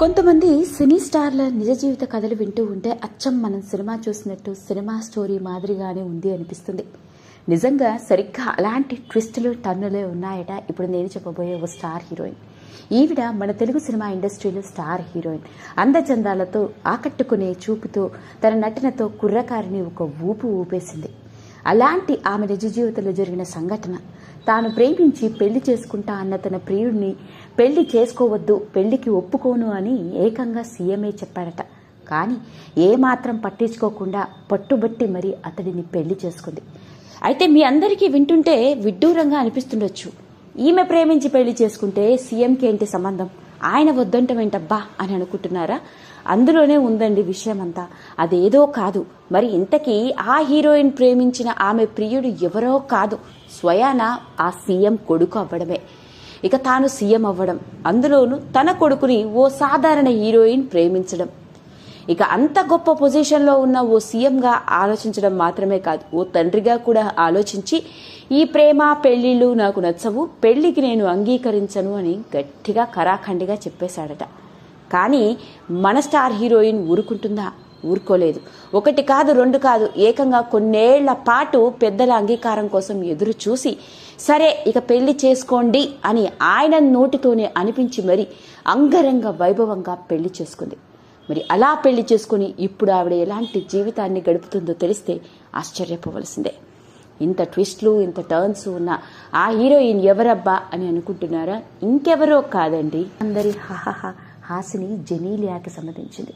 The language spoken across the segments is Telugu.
కొంతమంది సినీ స్టార్ల నిజ జీవిత కథలు వింటూ ఉంటే అచ్చం మనం సినిమా చూసినట్టు సినిమా స్టోరీ మాదిరిగానే ఉంది అనిపిస్తుంది. నిజంగా సరిగ్గా అలాంటి ట్విస్టులు టన్నులే ఉన్నాయట. ఇప్పుడు నేను చెప్పబోయే ఓ స్టార్ హీరోయిన్. ఈవిడ మన తెలుగు సినిమా ఇండస్ట్రీలో స్టార్ హీరోయిన్. అందచందాలతో ఆకట్టుకునే చూపుతో తన నటనతో కుర్రకారిని ఒక ఊపు ఊపేసింది. అలాంటి ఆమె నిజ జీవితంలో జరిగిన సంఘటన. తాను ప్రేమించి పెళ్ళి చేసుకుంటా అన్న తన ప్రియుడిని పెళ్ళి చేసుకోవద్దు పెళ్ళికి ఒప్పుకోను అని ఏకంగా సీఎంఏ చెప్పాడట. కానీ ఏమాత్రం పట్టించుకోకుండా పట్టుబట్టి మరి అతడిని పెళ్ళి చేసుకుంది. అయితే మీ అందరికీ వింటుంటే విడ్డూరంగా అనిపిస్తుండొచ్చు. ఈమె ప్రేమించి పెళ్ళి చేసుకుంటే సీఎంకి ఏంటి సంబంధం? ఆయన వద్దంటమేంటబ్బా అని అనుకుంటున్నారా? అందులోనే ఉందండి విషయం అంతా అదేదో కాదు. మరి ఇంతకీ ఆ హీరోయిన్ ప్రేమించిన ఆమె ప్రియుడు ఎవరో కాదు. స్వయాన ఆ సీఎం కొడుకు అవ్వడమే. ఇక తాను సీఎం అవ్వడం అందులోనూ తన కొడుకుని ఓ సాధారణ హీరోయిన్ ప్రేమించడం. ఇక అంత గొప్ప పొజిషన్లో ఉన్న ఓ సీఎంగా ఆలోచించడం మాత్రమే కాదు ఓ తండ్రిగా కూడా ఆలోచించి ఈ ప్రేమ పెళ్ళిళ్ళు నాకు నచ్చవు పెళ్ళికి నేను అంగీకరించను అని గట్టిగా కరాఖండిగా చెప్పేశాడట. కానీ మన స్టార్ హీరోయిన్ ఊరుకుంటుందా? ఊరుకోలేదు. ఒకటి కాదు రెండు కాదు ఏకంగా కొన్నేళ్ళ పాటు పెద్దల అంగీకారం కోసం ఎదురు చూసి సరే ఇక పెళ్ళి చేసుకోండి అని ఆయన నోటితోనే అనిపించి మరి అంగరంగ వైభవంగా పెళ్ళి చేసుకుంది. మరి అలా పెళ్ళి చేసుకుని ఇప్పుడు ఆవిడ ఎలాంటి జీవితాన్ని గడుపుతుందో తెలిస్తే ఆశ్చర్యపోవలసిందే. ఇంత ట్విస్ట్లు ఇంత టర్న్స్ ఉన్న ఆ హీరోయిన్ ఎవరబ్బా అని అనుకుంటున్నారా? ఇంకెవరో కాదండి. అందరి హాహాహా హాసిని జెనీలియాకి సంబంధించింది.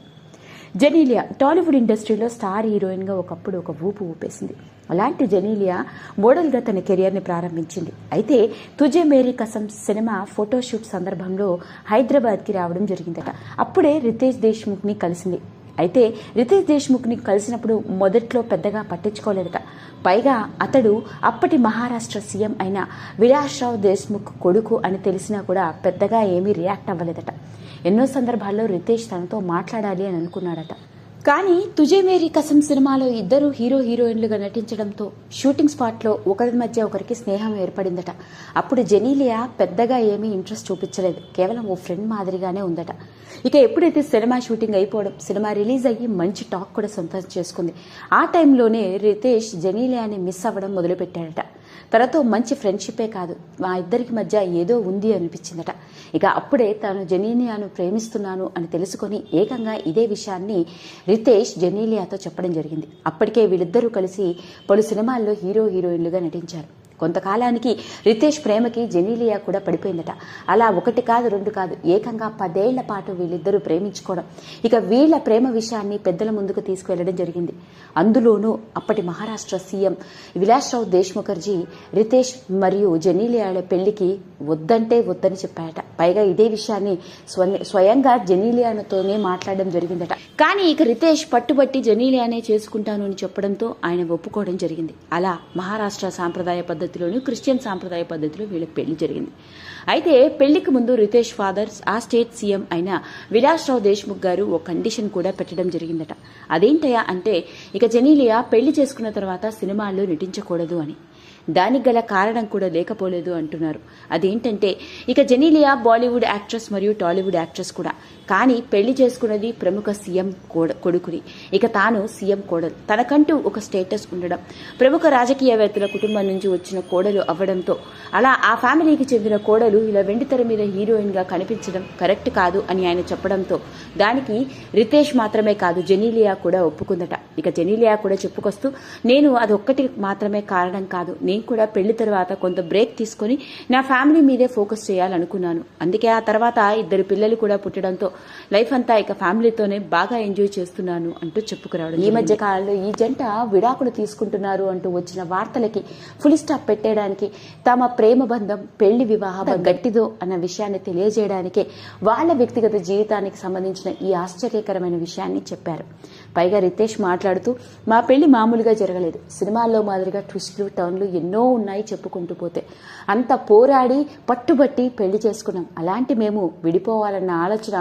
జెనీలియా టాలీవుడ్ ఇండస్ట్రీలో స్టార్ హీరోయిన్గా ఒకప్పుడు ఒక ఊపు ఊపేసింది. అలాంటి జెనీలియా మోడల్గా తన కెరియర్ని ప్రారంభించింది. అయితే తుజే మేరీ కసం సినిమా ఫోటోషూట్ సందర్భంలో హైదరాబాద్కి రావడం జరిగిందట. అప్పుడే రితేష్ దేశ్ముఖ్ని కలిసింది. అయితే రితేష్ దేశ్ముఖ్ని కలిసినప్పుడు మొదట్లో పెద్దగా పట్టించుకోలేదట. పైగా అతడు అప్పటి మహారాష్ట్ర సీఎం అయిన విలాస్రావు దేశ్ముఖ్ కొడుకు అని తెలిసినా కూడా పెద్దగా ఏమీ రియాక్ట్ అవ్వలేదట. ఎన్నో సందర్భాల్లో రితేష్ తనతో మాట్లాడాలి అని అనుకున్నాడట. కానీ తుజే మేరీ కసం సినిమాలో ఇద్దరు హీరో హీరోయిన్లుగా నటించడంతో షూటింగ్ స్పాట్లో ఒకరి మధ్య ఒకరికి స్నేహం ఏర్పడిందట. అప్పుడు జెనీలియా పెద్దగా ఏమీ ఇంట్రెస్ట్ చూపించలేదు. కేవలం ఓ ఫ్రెండ్ మాదిరిగానే ఉందట. ఇక ఎప్పుడైతే సినిమా షూటింగ్ అయిపోవడం సినిమా రిలీజ్ అయ్యి మంచి టాక్ కూడా సొంతం చేసుకుంది. ఆ టైంలోనే రితేష్ జెనీలియాని మిస్ అవ్వడం మొదలుపెట్టాడట. తనతో మంచి ఫ్రెండ్షిపే కాదు మా ఇద్దరికి మధ్య ఏదో ఉంది అనిపించిందట. ఇక అప్పుడే తాను జెనీలియాను ప్రేమిస్తున్నాను అని తెలుసుకొని ఏకంగా ఇదే విషయాన్ని రితేష్ జెనీలియాతో చెప్పడం జరిగింది. అప్పటికే వీళ్ళిద్దరూ కలిసి పలు సినిమాల్లో హీరో హీరోయిన్లుగా నటించారు. కొంతకాలానికి రితేష్ ప్రేమకి జెనీలియా కూడా పడిపోయిందట. అలా ఒకటి కాదు రెండు కాదు ఏకంగా పదేళ్ళ పాటు వీళ్ళిద్దరూ ప్రేమించుకోవడం. ఇక వీళ్ళ ప్రేమ విషయాన్ని పెద్దల ముందుకు తీసుకువెళ్ళడం జరిగింది. అందులోనూ అప్పటి మహారాష్ట్ర సీఎం విలాస్రావు దేశ్ముఖర్జీ రితేష్ మరియు జెనీలియాల పెళ్ళికి వద్దంటే వద్దని చెప్పాయట. పైగా ఇదే విషయాన్ని స్వ- స్వయంగా జెనీలియానతోనే మాట్లాడడం జరిగిందట. కానీ ఇక రితేష్ పట్టుబట్టి జెనీలియానే చేసుకుంటాను అని చెప్పడంతో ఆయన ఒప్పుకోవడం జరిగింది. అలా మహారాష్ట్ర సాంప్రదాయ పద్ధతి పద్ధతిలోను క్రిస్టియన్ సాంప్రదాయ పద్ధతిలో వీళ్ళకి పెళ్ళి జరిగింది. అయితే పెళ్ళికి ముందు రితేష్ ఫాదర్స్ ఆ స్టేట్ సీఎం అయిన విలాస్రావు దేశ్ముఖ్ గారు ఓ కండిషన్ కూడా పెట్టడం జరిగిందట. అదేంటయా అంటే ఇక జెనీలియా పెళ్ళి చేసుకున్న తర్వాత సినిమాల్లో నటించకూడదు అని. దానికి గల కారణం కూడా లేకపోలేదు అంటున్నారు. అదేంటంటే ఇక జెనీలియా బాలీవుడ్ యాక్ట్రెస్ మరియు టాలీవుడ్ యాక్ట్రెస్ కూడా. కానీ పెళ్ళి చేసుకున్నది ప్రముఖ సీఎం కోడ- కొడుకుని. ఇక తాను సీఎం కోడలు. తనకంటూ ఒక స్టేటస్ ఉండడం. ప్రముఖ రాజకీయవేత్తల కుటుంబం నుంచి వచ్చిన కోడలు అవ్వడంతో అలా ఆ ఫ్యామిలీకి చెందిన కోడలు ఇలా వెండితెర మీద హీరోయిన్గా కనిపించడం కరెక్ట్ కాదు అని ఆయన చెప్పడంతో దానికి రితేష్ మాత్రమే కాదు జెనీలియా కూడా ఒప్పుకుందట. ఇక జెనీలియా కూడా చెప్పుకొస్తూ నేను అదొక్కటి మాత్రమే కారణం కాదు. నేను కూడా పెళ్ళి తర్వాత కొంత బ్రేక్ తీసుకొని నా ఫ్యామిలీ మీదే ఫోకస్ చేయాలనుకున్నాను. అందుకే ఆ తర్వాత ఇద్దరు పిల్లలు కూడా పుట్టడంతో లైఫ్ అంతా ఇక ఫ్యామిలీతోనే బాగా ఎంజాయ్ చేస్తున్నాను అంటూ చెప్పుకురావడం ఈ మధ్య కాలంలో ఈ జంట విడాకులు తీసుకుంటున్నారు అంటూ వచ్చిన వార్తలకి ఫుల్ స్టాప్ పెట్టేయడానికి తమ ప్రేమ బంధం పెళ్ళి వివాహం గట్టిదో అన్న విషయాన్ని తెలియజేయడానికే వాళ్ళ వ్యక్తిగత జీవితానికి సంబంధించిన ఈ ఆశ్చర్యకరమైన విషయాన్ని చెప్పారు. పైగా రితేష్ మాట్లాడుతూ మా పెళ్ళి మామూలుగా జరగలేదు. సినిమాల్లో మాదిరిగా ట్విస్ట్లు టర్న్లు ఎన్నో ఉన్నాయి చెప్పుకుంటూ పోతే. అంత పోరాడి పట్టుబట్టి పెళ్ళి చేసుకున్నాం. అలాంటి మేము విడిపోవాలన్న ఆలోచన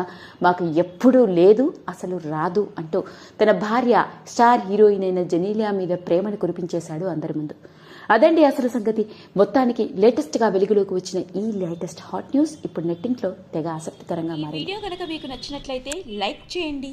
మాకు ఎప్పుడూ లేదు అసలు రాదు అంటూ తన భార్య స్టార్ హీరోయిన్ అయిన జనీలియా మీద ప్రేమను కురిపించేశాడు అందరి ముందు. అదండి అసలు సంగతి. మొత్తానికి లేటెస్ట్గా వెలుగులోకి వచ్చిన ఈ లేటెస్ట్ హాట్ న్యూస్ ఇప్పుడు నెట్టింట్లో తెగ ఆసక్తికరంగా మారింది. వీడియో కనుక మీకు నచ్చినట్లయితే లైక్ చేయండి.